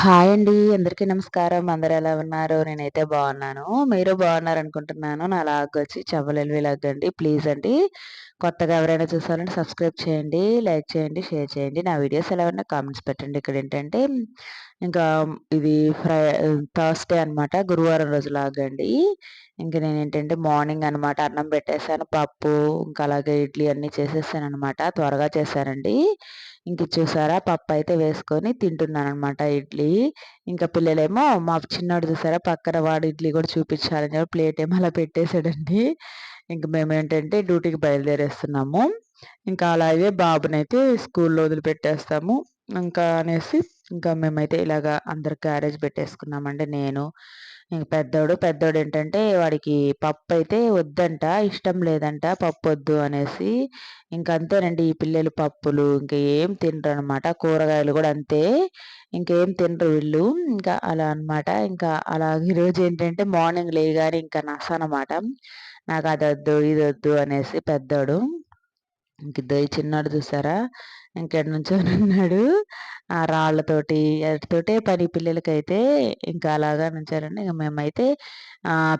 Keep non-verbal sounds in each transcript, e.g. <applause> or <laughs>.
Hi అండి. అందరికీ నమస్కారం. అందరు ఎలా ఉన్నారు? నేనైతే బాగున్నాను. మీరు బాగున్నారనుకుంటున్నాను. నా లాగొచ్చి చవ్వలేని విలాగ్ అండి. ప్లీజ్ అండి కొత్తగా ఎవరైనా చూసారంటే సబ్స్క్రైబ్ చేయండి, లైక్ చేయండి, షేర్ చేయండి. నా వీడియోస్ ఎలా ఉన్నా కామెంట్స్ పెట్టండి. ఇక్కడ ఏంటంటే ఇంకా ఇది ఫ్రై థర్స్‌డే అనమాట. గురువారం రోజు లాగండి ఇంకా నేను ఏంటంటే మార్నింగ్ అనమాట అన్నం పెట్టేసాను. పప్పు ఇంకా అలాగే ఇడ్లీ అన్నీ చేసేసాను అనమాట త్వరగా చేశానండి. ఇంక చూసారా పప్పు అయితే వేసుకొని తింటున్నాననమాట ఇడ్లీ. ఇంకా పిల్లలేమో మా చిన్నోడు చూసారా పక్కన వాడు ఇడ్లీ కూడా చూపించాలని చెప్పి ప్లేట్ ఏమో అలా పెట్టేశాడండి ఇంక మేమేంటంటే డ్యూటీకి బయలుదేరేస్తున్నాము. ఇంకా అలాగే బాబునైతే స్కూల్లో వదిలిపెట్టేస్తాము. ఇంకా అనేసి ఇంకా మేమైతే ఇలాగా అందరు క్యారేజ్ పెట్టేసుకున్నామండి నేను పెద్దోడు పెద్దోడు ఏంటంటే వాడికి పప్పు అయితే వద్దంట ఇష్టం లేదంట పప్పు వద్దు అనేసి ఇంకా అంతేనండి ఈ పిల్లలు పప్పులు ఇంకా ఏం తినరు అనమాట కూరగాయలు కూడా అంతే ఇంకేం తినరు వీళ్ళు ఇంకా అలా అనమాట ఇంకా అలా <laughs> ఈరోజు ఏంటంటే మార్నింగ్ లేగానే ఇంకా నస అనమాట నాకు అది వద్దు ఇది వద్దు అనేసి పెద్దోడు ఇంక ఇద్దరు చిన్నాడు చూసారా? ఇంకెడ నుంచొని ఉన్నాడు ఆ రాళ్ళతోటి వాటితోటే పని పిల్లలకైతే ఇంకా అలాగా నుంచారండి ఇంక మేమైతే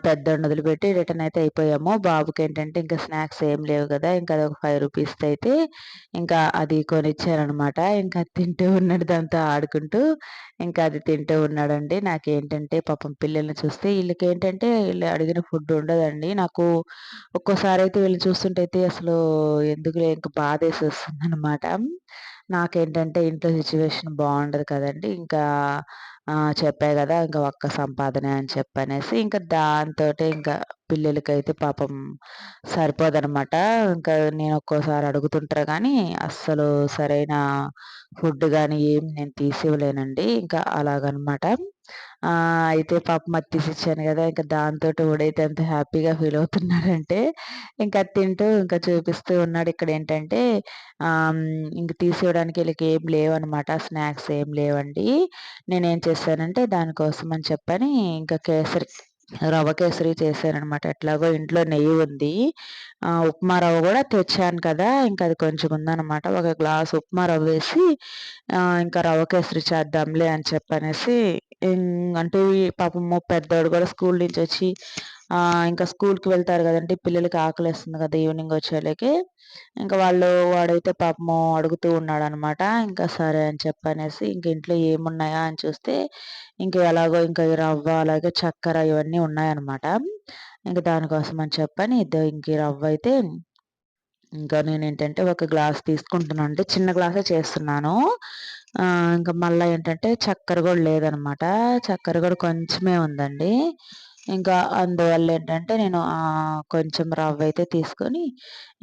పెద్దోడిని వదిలిపెట్టి రిటర్న్ అయితే అయిపోయాము. బాబుకి ఏంటంటే ఇంకా స్నాక్స్ ఏం లేవు కదా ఇంకా అది ఒక ఫైవ్ రూపీస్ అయితే ఇంకా అది కొనిచ్చారనమాట ఇంకా తింటూ ఉన్నాడు దాంతో ఆడుకుంటూ. ఇంకా అది తింటూ ఉన్నాడండి. నాకేంటంటే పాపం పిల్లల్ని చూస్తే వీళ్ళకి ఏంటంటే వీళ్ళు అడిగిన ఫుడ్ ఉండదండి. నాకు ఒక్కోసారి అయితే వీళ్ళు చూస్తుంటే అయితే అసలు ఎందుకు ఇంకా బాధ వేసేస్తుంది అనమాట నాకేంటంటే ఇంట్లో సిచ్యువేషన్ బాగుండదు కదండి. ఇంకా చెప్పా కదా ఇంకా ఒక్క సంపాదనే అని చెప్పనేసి ఇంకా దాంతోటే ఇంకా పిల్లలకైతే పాపం సరిపోదనమాట. ఇంకా నేను ఒక్కోసారి అడుగుతుంటారు కానీ అస్సలు సరైన ఫుడ్ కానీ ఏం నేను తీసివ్వలేనండి. ఇంకా అలాగనమాట. అయితే పాపం అది తీసిచ్చాను కదా ఇంకా దాంతో వాడైతే ఎంత హ్యాపీగా ఫీల్ అవుతున్నాడంటే ఇంకా తింటూ ఇంకా చూపిస్తూ ఉన్నాడు ఇక్కడ ఏంటంటే ఇంక తీసివ్వడానికి వీళ్ళకి ఏం లేవనమాట స్నాక్స్ ఏం లేవండి నేనేం చేశానంటే దానికోసం అని చెప్పని ఇంకా కేసరి రవ్వ కేసరి చేశాననమాట ఎట్లాగో ఇంట్లో నెయ్యి ఉంది. ఉప్మా రవ్వ కూడా తెచ్చాను కదా! ఇంకా అది కొంచెం ఉందనమాట. ఒక గ్లాస్ ఉప్మా రవ్వ వేసి ఇంకా రవ్వ కేసరి చేద్దాంలే అని చెప్పనేసి అంటే పాపము పెద్దోడు కూడా స్కూల్ నుంచి వచ్చి ఇంకా స్కూల్కి వెళ్తారు కదండి పిల్లలకి ఆకలిస్తుంది కదా ఈవినింగ్ వచ్చేళ్ళకి ఇంకా వాళ్ళు వాడైతే పాపము అడుగుతూ ఉన్నాడు అనమాట ఇంకా సరే అని చెప్పనేసి ఇంక ఇంట్లో ఏమున్నాయా అని చూస్తే ఇంక ఎలాగో ఇంకా రవ్వ అలాగే చక్కెర ఇవన్నీ ఉన్నాయన్నమాట ఇంకా దానికోసం అని చెప్పని ఇద్దరు ఇంక రవ్వ అయితే ఇంకా నేను ఏంటంటే ఒక గ్లాస్ తీసుకుంటున్నాను అంటే చిన్న గ్లాసే చేస్తున్నాను. ఇంకా మళ్ళీ ఏంటంటే చక్కెర కూడా లేదనమాట చక్కెర కూడా కొంచెమే ఉందండి. ఇంకా అందువల్ల ఏంటంటే నేను కొంచెం రవ్వ అయితే తీసుకొని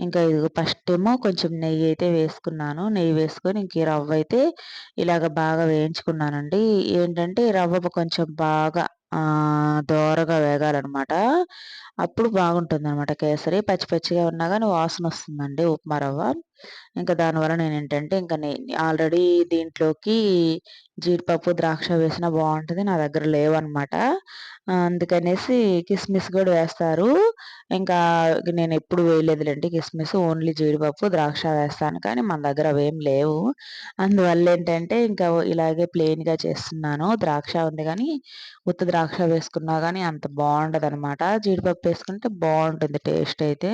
ఇంకా ఇది ఫస్ట్ ఏమో కొంచెం నెయ్యి అయితే వేసుకున్నాను. నెయ్యి వేసుకొని ఇంక రవ్వ అయితే ఇలాగ బాగా వేయించుకున్నానండి. ఏంటంటే రవ్వ కొంచెం బాగా దోరగా వేగాలన్నమాట. అప్పుడు బాగుంటుంది అనమాట కేసరి. పచ్చి పచ్చిగా ఉన్నా కానీ వాసన వస్తుందండి ఉప్మా రవ్వ. ఇంకా దానివల్ల నేను ఏంటంటే ఇంకా ఆల్రెడీ దీంట్లోకి జీడిపప్పు ద్రాక్ష వేసినా బాగుంటుంది. నా దగ్గర లేవన్నమాట. అందుకనేసి కిస్మిస్ కూడా వేస్తారు. ఇంకా నేను ఎప్పుడు వేయలేదులేండి. కిస్మిస్ ఓన్లీ జీడిపప్పు ద్రాక్ష వేస్తాను. కానీ మన దగ్గర అవేం లేవు. అందువల్ల ఏంటంటే ఇంకా ఇలాగే ప్లెయిన్గా చేస్తున్నాను. ద్రాక్ష ఉంది కానీ ఉత్త ద్రాక్ష వేసుకున్నా కానీ అంత బాగుండదు అనమాట జీడిపప్పు వేసుకుంటే బాగుంటుంది టేస్ట్ అయితే.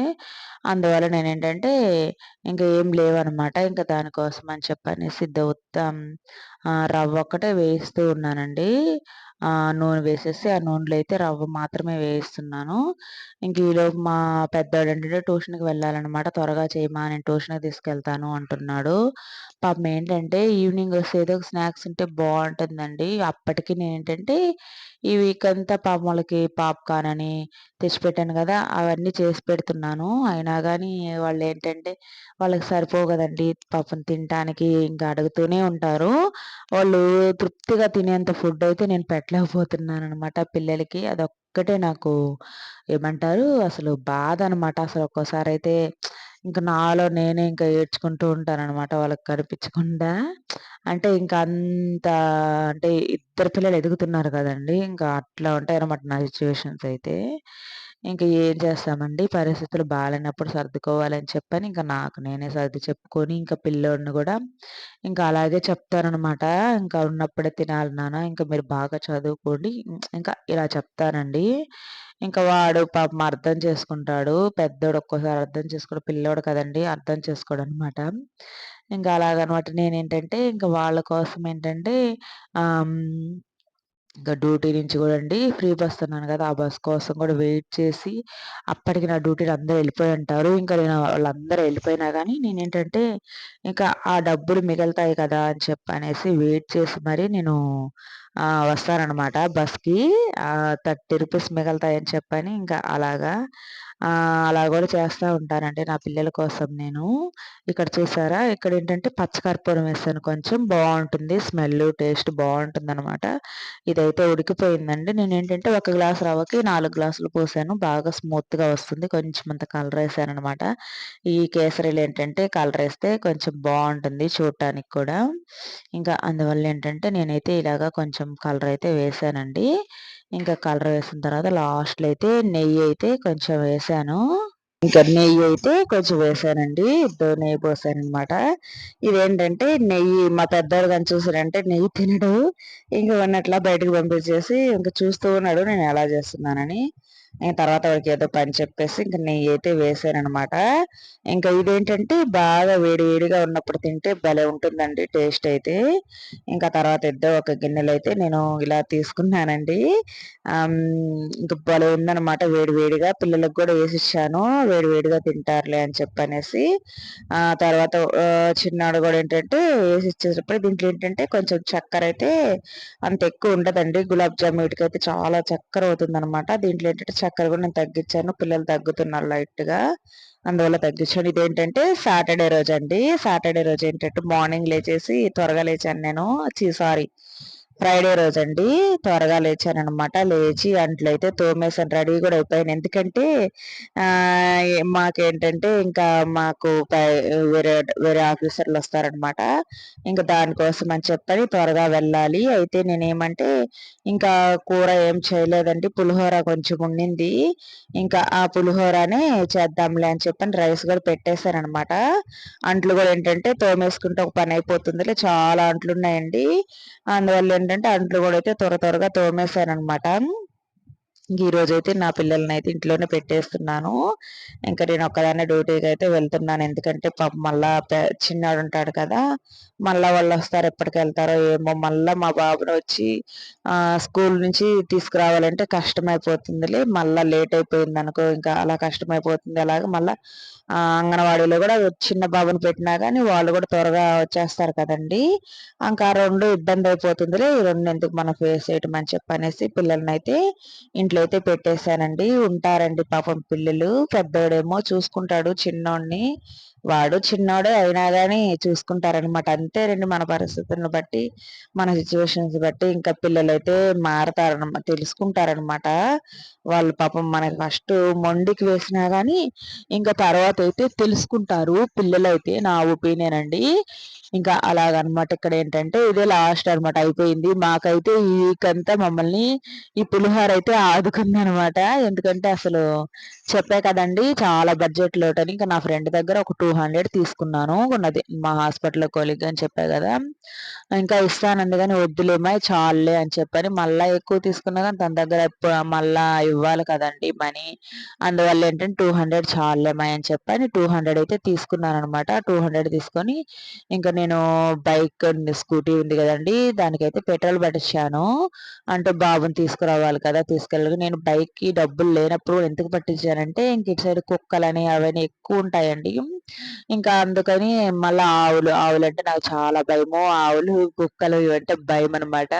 అందువల్ల నేను ఏంటంటే ఇంకా ఏం లేవనమాట. ఇంకా దానికోసం అని చెప్పనేసి ఇద్ద ఉత్త రవ్వ ఒక్కటే వేస్తూ ఉన్నానండి. నూనె వేసేసి ఆ నూనెలో అయితే రవ్వ మాత్రమే వేయిస్తున్నాను. ఇంక ఈలోపు మా పెద్దోడు ఏంటంటే ట్యూషన్కి వెళ్ళాలన్నమాట. త్వరగా చేయమా నేను ట్యూషన్కి తీసుకెళ్తాను అంటున్నాడు. పాపం ఏంటంటే ఈవినింగ్ వస్తే ఏదో ఒక స్నాక్స్ ఉంటే బాగుంటుందండి. అప్పటికి నేను ఏంటంటే ఈ వీక్ అంతా పాపం వాళ్ళకి పాప్కార్న్ అని తెచ్చిపెట్టాను కదా అవన్నీ చేసి పెడుతున్నాను. అయినా కానీ వాళ్ళు ఏంటంటే వాళ్ళకి సరిపోవు కదండి పాపం తినటానికి ఇంకా అడుగుతూనే ఉంటారు. వాళ్ళు తృప్తిగా తినేంత ఫుడ్ అయితే నేను పెట్టలేకపోతున్నాను అనమాట పిల్లలకి. అదొక్కటే నాకు ఏమంటారు? అసలు బాధ అనమాట అసలు ఒక్కోసారి అయితే ఇంకా నాలో నేనే ఇంకా ఏడ్చుకుంటూ ఉంటాననమాట వాళ్ళకి కనిపించకుండా. అంటే ఇంకా అంత అంటే ఇద్దరు పిల్లలు ఎదుగుతున్నారు కదండి. ఇంకా అట్లా ఉంటాయి అనమాట నా సిచ్యువేషన్స్ అయితే. ఇంకా ఏం చేస్తామండి? పరిస్థితులు బాగాలేనప్పుడు సర్దుకోవాలని చెప్పని ఇంకా నాకు నేనే సర్ది చెప్పుకొని ఇంకా పిల్లోడిని కూడా ఇంకా అలాగే చెప్తాననమాట ఇంకా ఉన్నప్పుడే తినాలి నాన్న ఇంకా మీరు బాగా చదువుకోండి. ఇంకా ఇలా చెప్తానండి. ఇంకా వాడు పాపం అర్థం చేసుకుంటాడు. పెద్దోడు ఒక్కోసారి అర్థం చేసుకోడు పిల్లోడు కదండి అర్థం చేసుకోడు అనమాట ఇంకా అలాగనమాట నేనేంటంటే ఇంకా వాళ్ళ కోసం ఏంటంటే ఇంకా డ్యూటీ నుంచి కూడా అండి ఫ్రీ బస్ అన్నాను కదా! ఆ బస్ కోసం కూడా వెయిట్ చేసి, అప్పటికి నా డ్యూటీలో అందరూ వెళ్ళిపోయి ఉంటారు. ఇంకా నేను వాళ్ళందరూ వెళ్ళిపోయినా కానీ నేనేంటంటే, ఇంకా ఆ డబ్బులు మిగులుతాయి కదా! అని చెప్పనేసి వెయిట్ చేసి మరి నేను వస్తానన్నమాట బస్‌కి. థర్టీ రూపీస్ మిగులుతాయని చెప్పని ఇంకా అలాగా అలా కూడా చేస్తూ ఉంటానండి నా పిల్లల కోసం నేను. ఇక్కడ చూసారా? ఇక్కడ ఏంటంటే పచ్చకర్పూరం వేసాను కొంచెం బాగుంటుంది స్మెల్, టేస్ట్ బాగుంటుంది అనమాట ఇదైతే ఉడికిపోయిందండి. నేను ఏంటంటే ఒక గ్లాస్ రవ్వకి నాలుగు గ్లాసులు పోసాను. బాగా స్మూత్‌గా వస్తుంది. కొంచెం అంత కలర్ వేసాననమాట. ఈ కేసరీలు ఏంటంటే కలర్ వేస్తే కొంచెం బాగుంటుంది చూడటానికి కూడా. ఇంకా అందువల్ల ఏంటంటే నేనైతే ఇలాగా కొంచెం కలర్ అయితే వేసానండి. ఇంకా కలర్ వేసిన తర్వాత లాస్ట్‌లో అయితే నెయ్యి అయితే కొంచెం వేసాను. ఇంకా నెయ్యి అయితే కొంచెం వేసానండి. ఇద్దరు నెయ్యి పోసానమాట ఇదేంటంటే నెయ్యి మా పెద్దోడు కానీ చూసారంటే నెయ్యి తినడు. ఇంక ఉన్నట్లా బయటకు పంపించేసి ఇంక చూస్తూ ఉన్నాడు నేను ఎలా చేస్తున్నానని. తర్వాత వాడికి ఏదో పని చెప్పేసి ఇంక నెయ్యి అయితే వేసాననమాట. ఇంకా ఇదేంటంటే బాగా వేడివేడిగా ఉన్నప్పుడు తింటే భలే ఉంటుందండి టేస్ట్ అయితే. ఇంకా తర్వాత ఇద్దరు ఒక గిన్నెలో అయితే నేను ఇలా తీసుకున్నానండి. ఇంకా భలే ఉందనమాట వేడివేడిగా పిల్లలకు కూడా వేసిచ్చాను. వేడివేడిగా తింటారులే అని చెప్పనేసి. ఆ తర్వాత చిన్నాడు కూడా ఏంటంటే వేసి ఇచ్చేటప్పుడు దీంట్లో ఏంటంటే కొంచెం చక్కెర అయితే అంత ఎక్కువ ఉండదండి. గులాబ్ జామ్ వీటికైతే చాలా చక్కెర అవుతుందనమాట. దీంట్లో ఏంటంటే చక్కెర కూడా నేను తగ్గించాను. పిల్లలు తగ్గుతున్నారు లైట్‌గా. అందువల్ల తగ్గించాను. ఇదేంటంటే సాటర్డే రోజు అండి. సాటర్డే రోజు ఏంటంటే మార్నింగ్ లేచేసి త్వరగా లేచాను నేను. ఛీ సారీ ఫ్రైడే రోజు అండి త్వరగా లేచాననమాట. లేచి అంట్లయితే తోమేసాను. రెడీ కూడా అయిపోయాను. ఎందుకంటే మాకేంటంటే ఇంకా మాకు పై వేరే వేరే ఆఫీసర్లు వస్తారనమాట. ఇంకా దానికోసం అని చెప్పని త్వరగా వెళ్ళాలి. అయితే నేనేమంటే ఇంకా కూర ఏం చేయలేదండి. పులిహోర కొంచెం ఉండింది. ఇంకా ఆ పులిహోరనే చేద్దాంలే అని చెప్పని రైస్ కూడా పెట్టేశాననమాట. అంట్లు కూడా ఏంటంటే తోమేసుకుంటే ఒక పని అయిపోతుందిలే చాలా అంట్లు ఉన్నాయండి. అందువల్ల ఏంటంటే అంట్లు కూడా అయితే త్వర త్వరగా తోమేశాననమాట ఈ రోజైతే నా పిల్లల్ని అయితే ఇంట్లోనే పెట్టేస్తున్నాను. ఇంకా నేను ఒక్కదాన్నే డ్యూటీకి అయితే వెళ్తున్నాను. ఎందుకంటే పాప మళ్ళా చిన్నాడు ఉంటాడు కదా మళ్ళా వాళ్ళు వస్తారు ఎప్పటికి వెళ్తారో ఏమో. మళ్ళా మా బాబుని వచ్చి స్కూల్ నుంచి తీసుకురావాలంటే కష్టమైపోతుందిలే. మళ్ళా లేట్ అయిపోయింది అనుకో ఇంకా అలా కష్టమైపోతుంది. అలాగే మళ్ళా అంగన్వాడీలో కూడా చిన్న బాబుని పెట్టినా కానీ వాళ్ళు కూడా త్వరగా వచ్చేస్తారు కదండి. ఇంకా రెండు ఇబ్బంది అయిపోతుందిలే. ఈ రెండు ఎందుకు మనం ఫేస్ చేయటం అని చెప్పి అనేసి పిల్లల్ని అయితే ఇంట్లో అయితే పెట్టేశానండి. ఉంటారండి పాపం పిల్లలు. పెద్దోడేమో చూసుకుంటాడు చిన్నోడిని. వాడు చిన్నోడే అయినా కానీ చూసుకుంటారనమాట అంతేనండి మన పరిస్థితులను బట్టి మన సిచ్యువేషన్స్ బట్టి ఇంకా పిల్లలు అయితే మారతారనమాట తెలుసుకుంటారనమాట వాళ్ళు పాపం మనకి ఫస్ట్ మొండికి వేసినా కానీ ఇంకా తర్వాత అయితే తెలుసుకుంటారు పిల్లలు అయితే నా ఒపీనియన్ అండి. ఇంకా అలాగనమాట ఇక్కడ ఏంటంటే ఇదే లాస్ట్ అనమాట అయిపోయింది. మాకైతే ఈ వీక్ అంతా మమ్మల్ని ఈ పులిహోర అయితే ఆదుకుంది అనమాట ఎందుకంటే అసలు చెప్పే కదండి చాలా బడ్జెట్ లోట్ అని. ఇంకా నా ఫ్రెండ్ దగ్గర ఒక టూ హండ్రెడ్ తీసుకున్నాను. ఉన్నది మా హాస్పిటల్ కొలిగ్ అని చెప్పా కదా. ఇంకా ఇస్తానంది కానీ వద్దులేమా చాలులే అని చెప్పని. మళ్ళీ ఎక్కువ తీసుకున్నా కానీ తన దగ్గర మళ్ళా ఇవ్వాలి కదండి మనీ. అందువల్ల ఏంటంటే టూ హండ్రెడ్ చాలేమా అని చెప్పని టూ హండ్రెడ్ అయితే తీసుకున్నాను అనమాట టూ హండ్రెడ్ తీసుకొని ఇంకా నేను బైక్ స్కూటీ ఉంది కదండి. దానికైతే పెట్రోల్ పట్టించాను అంటే బాబుని తీసుకురావాలి కదా తీసుకెళ్ళి నేను బైక్కి డబ్బులు లేనప్పుడు ఎందుకు అంటే ఇంక ఇటు సైడ్ కుక్కలని అవన్నీ ఎక్కువ ఉంటాయండి. ఇంకా అందుకని మళ్ళీ ఆవులు ఆవులు అంటే నాకు చాలా భయము. ఆవులు కుక్కలు ఇవంటే భయం అనమాట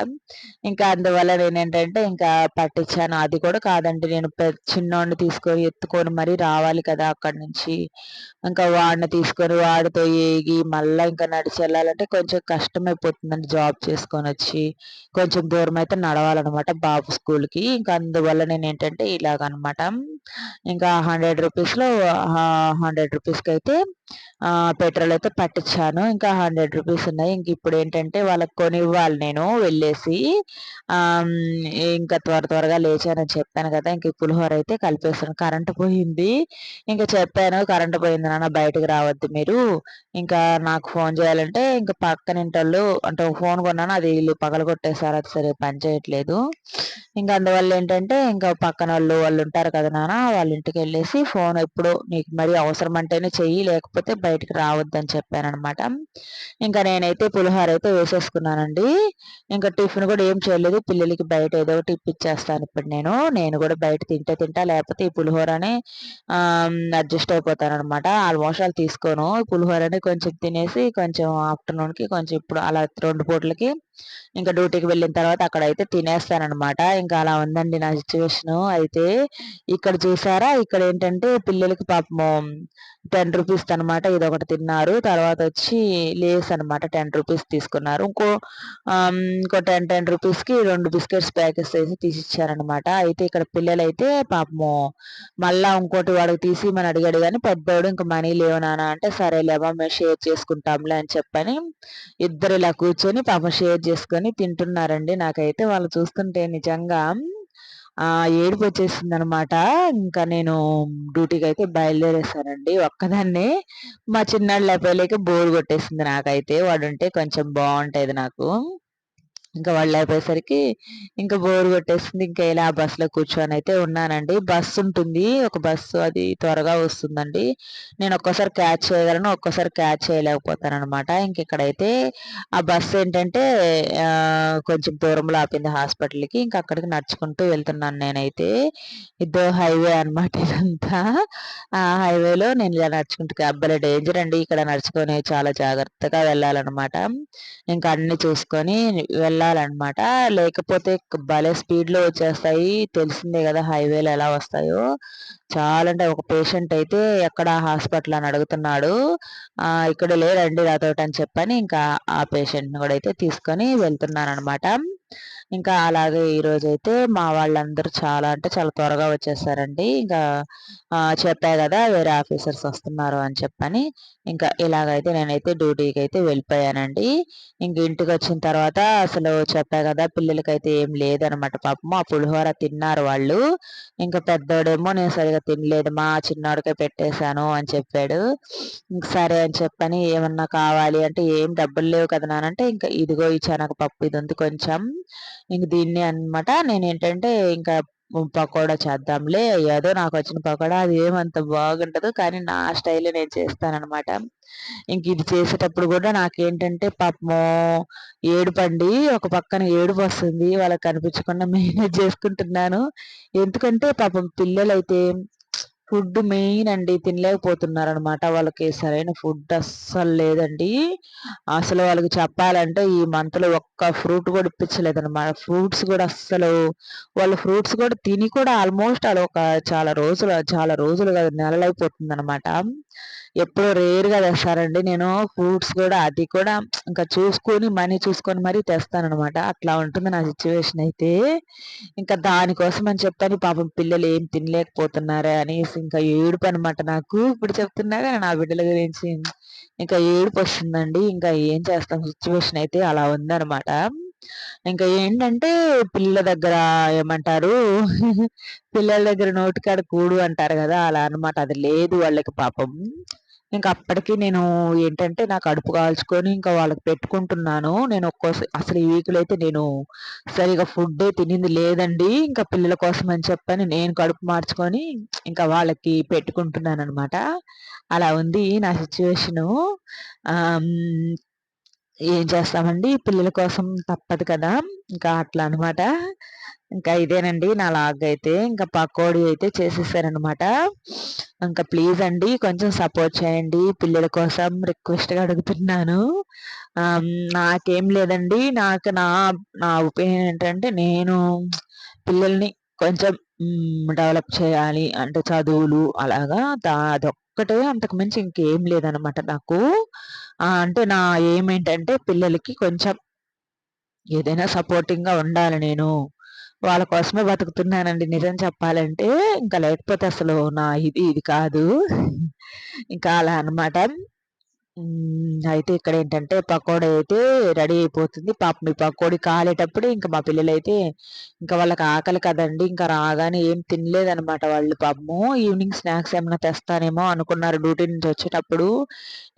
ఇంకా అందువల్ల నేను ఏంటంటే ఇంకా పట్టించాను. అది కూడా కాదండి. నేను చిన్నోడిని తీసుకొని ఎత్తుకొని మరీ రావాలి కదా అక్కడి నుంచి. ఇంకా వాడిని తీసుకొని వాడితో ఏగి మళ్ళీ ఇంకా నడిచి వెళ్ళాలంటే కొంచెం కష్టమైపోతుందండి జాబ్ చేసుకొని వచ్చి. కొంచెం దూరం అయితే నడవాలన్నమాట బాబు స్కూల్కి. ఇంకా అందువల్ల నేను ఏంటంటే ఇలాగనమాట. ఇంకా హండ్రెడ్ రూపీస్లో హండ్రెడ్ రూపీస్కి అయితే పెట్రోల్ అయితే పట్టించాను ఇంకా హండ్రెడ్ రూపీస్ ఉన్నాయి. ఇంక ఇప్పుడు ఏంటంటే వాళ్ళకి కొనివ్వాలి నేను వెళ్ళేసి. ఇంకా త్వర త్వరగా లేచానని చెప్పాను కదా ఇంక పులిహోర అయితే కలిపేస్తాను కరెంట్ పోయింది. ఇంకా చెప్పాను కరెంట్ పోయింది నాన్న బయటకు రావద్దు మీరు. ఇంకా నాకు ఫోన్ చేయాలంటే ఇంకా పక్కన ఇంటోళ్ళు అంటే ఫోన్ కొన్నాను అది వీళ్ళు పగలగొట్టేసారు అది సరే పని చేయట్లేదు ఇంకా అందువల్ల ఏంటంటే ఇంకా పక్కన వాళ్ళు వాళ్ళు ఉంటారు కదా నాన్న వాళ్ళ ఇంటికి వెళ్ళేసి ఫోన్ ఎప్పుడు నీకు మరి అవసరం అంటేనే చెయ్యి లేకపోతే బయటకు రావద్దని చెప్పాను ఇంకా నేనైతే పులిహోర అయితే వేసేసుకున్నానండి. ఇంకా టిఫిన్ కూడా ఏం చేయలేదు. పిల్లలకి బయట ఏదో ఒకటి ఇప్పించేస్తాను ఇప్పుడు నేను. నేను కూడా బయట తింటే తింటా లేకపోతే ఈ పులిహోరనే అడ్జస్ట్ అయిపోతానమాట ఆల్మోస్ట్ వాళ్ళు తీసుకోను. పులిహోరని కొంచెం తినేసి కొంచెం ఆఫ్టర్నూన్కి కొంచెం ఇప్పుడు అలా రెండు పూటలకి ఇంకా డ్యూటీకి వెళ్ళిన తర్వాత అక్కడ అయితే తినేస్తానమాట ఇంకా అలా ఉందండి నా సిచ్యువేషన్ అయితే ఇక్కడ చూసారా? ఇక్కడ ఏంటంటే పిల్లలకి పాపము టెన్ రూపీస్ అనమాట ఇది ఒకటి తిన్నారు. తర్వాత వచ్చి లేస్ అనమాట టెన్ రూపీస్ తీసుకున్నారు. ఇంకో ఇంకో టెన్ టెన్ రూపీస్కి రెండు బిస్కెట్స్ ప్యాకెట్స్ వేసి తీసిచ్చారనమాట అయితే ఇక్కడ పిల్లలైతే పాపము మళ్ళా ఇంకోటి వాడికి తీసి మనం అడిగాడు కానీ పెద్దోడు ఇంకా మనీ లేవు నానా అంటే సరేలేమా మేము షేర్ చేసుకుంటాంలే అని చెప్పని ఇద్దరు ఇలా కూర్చొని పాపం షేర్ చేసుకొని తింటున్నారండి. నాకైతే వాళ్ళు చూస్తుంటే నిజంగా ఏడుపు వచ్చేసింది అనమాట ఇంకా నేను డ్యూటీకి అయితే బయలుదేరేసానండి ఒక్కదాన్నే. మా చిన్నాడు లేపలేక బోర్ కొట్టేసింది నాకైతే. వాడుంటే కొంచెం బాగుంటుంది నాకు. ఇంకా వాళ్ళు అయిపోయేసరికి ఇంకా బోర్ కొట్టేసింది ఇంకా ఇలా బస్సులో కూర్చొని అయితే ఉన్నానండి. బస్సు ఉంటుంది. ఒక బస్సు అది త్వరగా వస్తుందండి. నేను ఒక్కోసారి క్యాచ్ చేయగలను ఒక్కోసారి క్యాచ్ చేయలేకపోతాను అనమాట ఇంక ఇక్కడైతే ఆ బస్సు ఏంటంటే కొంచెం దూరంలో ఆపింది హాస్పిటల్కి ఇంకా అక్కడికి నడుచుకుంటూ వెళ్తున్నాను నేనైతే. ఇదో హైవే అనమాట ఇదంతా. ఆ హైవేలో నేను ఇలా నడుచుకుంటూ అబ్బాయి డేంజర్ అండి. ఇక్కడ నడుచుకొని చాలా జాగ్రత్తగా వెళ్ళాలన్నమాట. ఇంకా అన్ని చూసుకొని వెళ్ళాలి వెళ్ళాలన్నమాట. లేకపోతే భలే స్పీడ్లో వచ్చేస్తాయి. తెలిసిందే కదా హైవేలు ఎలా వస్తాయో. చాలా అంటే ఒక పేషెంట్ అయితే ఎక్కడ హాస్పిటల్ అని అడుగుతున్నాడు. ఇక్కడ లేరండి రాతోటి అని చెప్పని ఇంకా ఆ పేషెంట్ని కూడా అయితే తీసుకొని వెళ్తున్నాను అనమాట ఇంకా అలాగే ఈరోజు అయితే మా వాళ్ళందరూ చాలా అంటే చాలా త్వరగా వచ్చేసారండి. ఇంకా చెప్పా కదా వేరే ఆఫీసర్స్ వస్తున్నారు అని చెప్పని. ఇంకా ఇలాగైతే నేనైతే డ్యూటీకి అయితే వెళ్ళిపోయానండి. ఇంక ఇంటికి వచ్చిన తర్వాత అసలు చెప్పా కదా పిల్లలకైతే ఏం లేదనమాట పాపం. ఆ పులిహోర తిన్నారు వాళ్ళు. ఇంకా పెద్దోడేమో నేను సరిగా తినలేదు మా చిన్నోడికే పెట్టేశాను అని చెప్పాడు. ఇంక సరే అని చెప్పని ఏమన్నా కావాలి అంటే ఏం డబ్బులు లేవు కదా నానంటే ఇంకా ఇదిగో ఈ పప్పు ఇది ఉంది కొంచెం ఇంక దీన్ని అనమాట నేను ఏంటంటే ఇంకా పకోడా చేద్దాంలే ఏదో నాకు వచ్చిన పకోడా అది ఏమంత బాగుంటదు కానీ నా స్టైల్లో నేను చేస్తానన్నమాట. ఇంక ఇది చేసేటప్పుడు కూడా నాకేంటంటే పాపము ఏడుపండి ఒక పక్కన ఏడుపు వస్తుంది వాళ్ళకి కనిపించకుండా <laughs> మేనేజ్ చేసుకుంటున్నాను. ఎందుకంటే పాపం పిల్లలైతే ఫుడ్ మెయిన్ అండి తినలేకపోతున్నారు అనమాట వాళ్ళకి సరైన ఫుడ్ అస్సలు లేదండి. అసలు వాళ్ళకి చెప్పాలంటే ఈ మంత్లో ఒక్క ఫ్రూట్ కూడా ఇప్పించలేదు అనమాట ఫ్రూట్స్ కూడా అస్సలు వాళ్ళు ఫ్రూట్స్ కూడా తిని కూడా ఆల్మోస్ట్ అలా ఒక చాలా రోజులు చాలా రోజులు కాదు నెలలైపోతుంది అనమాట ఎప్పుడో రేర్గా తెస్తారండి. నేను ఫ్రూట్స్ కూడా అది కూడా ఇంకా చూసుకొని మనీ చూసుకొని మరీ తెస్తానమాట అట్లా ఉంటుంది నా సిచ్యువేషన్ అయితే. ఇంకా దానికోసం అని చెప్తాను. పాపం పిల్లలు ఏం తినలేకపోతున్నారే అనేసి ఇంకా ఏడుపు అనమాట నాకు. ఇప్పుడు చెప్తున్నా కానీ నా బిడ్డల గురించి. ఇంకా ఏడుపు వస్తుందండి. ఇంకా ఏం చేస్తాం? సిచ్యువేషన్ అయితే అలా ఉందనమాట ఇంకా ఏంటంటే పిల్లల దగ్గర ఏమంటారు? పిల్లల దగ్గర నోటికాడ కూడు అంటారు కదా అలా అనమాట అది లేదు వాళ్ళకి పాపం. ఇంకా అప్పటికి నేను ఏంటంటే నాకు అడుపు కాల్చుకొని ఇంకా వాళ్ళకి పెట్టుకుంటున్నాను. నేను ఒక్కోసారి అసలు ఈ వీక్లో అయితే నేను సరిగా ఫుడ్ తినింది లేదండి. ఇంకా పిల్లల కోసం అని చెప్పని నేను కడుపు మార్చుకొని ఇంకా వాళ్ళకి పెట్టుకుంటున్నాను అనమాట అలా ఉంది నా సిచ్యువేషను. ఏం చేస్తామండి? పిల్లల కోసం తప్పదు కదా! ఇంకా అట్లా అనమాట ఇంకా ఇదేనండి నా లాగ్ అయితే. ఇంకా పకోడీ అయితే చేసేసారనమాట ఇంకా ప్లీజ్ అండి కొంచెం సపోర్ట్ చేయండి. పిల్లల కోసం రిక్వెస్ట్గా అడుగుతున్నాను. నాకేం లేదండి. నాకు నా నా ఒపీనియన్ ఏంటంటే నేను పిల్లల్ని కొంచెం డెవలప్ చేయాలి. అంటే చదువులు అలాగా అదొక్కటే అంతకు మించి ఇంకేం లేదనమాట నాకు. అంటే నా ఏమేంటంటే పిల్లలకి కొంచెం ఏదైనా సపోర్టింగ్గా ఉండాలి నేను వాళ్ళ కోసమే బతుకుతున్నానండి నిజం చెప్పాలంటే. ఇంకా లేకపోతే అసలు నా ఇది ఇది కాదు. ఇంకా అలా అనమాట. అయితే ఇక్కడ ఏంటంటే పకోడీ అయితే రెడీ అయిపోతుంది. పాపం ఈ పకోడీ కాలేటప్పుడు ఇంకా మా పిల్లలైతే ఇంకా వాళ్ళకి ఆకలి కదండి ఇంకా రాగానే ఏం తినలేదనమాట వాళ్ళు పాపము. ఈవినింగ్ స్నాక్స్ ఏమైనా తెస్తానేమో అనుకున్నారు డ్యూటీ నుంచి వచ్చేటప్పుడు.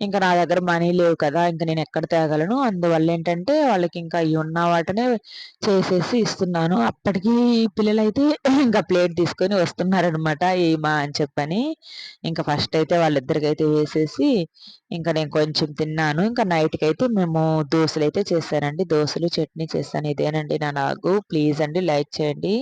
ఇంకా నా దగ్గర మనీ లేవు కదా! ఇంక ఎక్కడ తేగలను. అందువల్ల ఏంటంటే వాళ్ళకి ఇంకా ఇవి ఉన్న వాటినే చేసేసి ఇస్తున్నాను. అప్పటికి పిల్లలైతే ఇంకా ప్లేట్ తీసుకొని వస్తున్నారనమాట ఏమా అని చెప్పని. ఇంకా ఫస్ట్ అయితే వాళ్ళిద్దరికైతే వేసేసి ఇంకా నేను కొంచెం తిన్నాను. ఇంక నైట్‌కైతే మేము దోశలు అయితే చేస్తానండి దోశలు చట్నీ చేస్తాను ఇదేనండి నా లాగు. ప్లీజ్ అండి లైక్ చేయండి.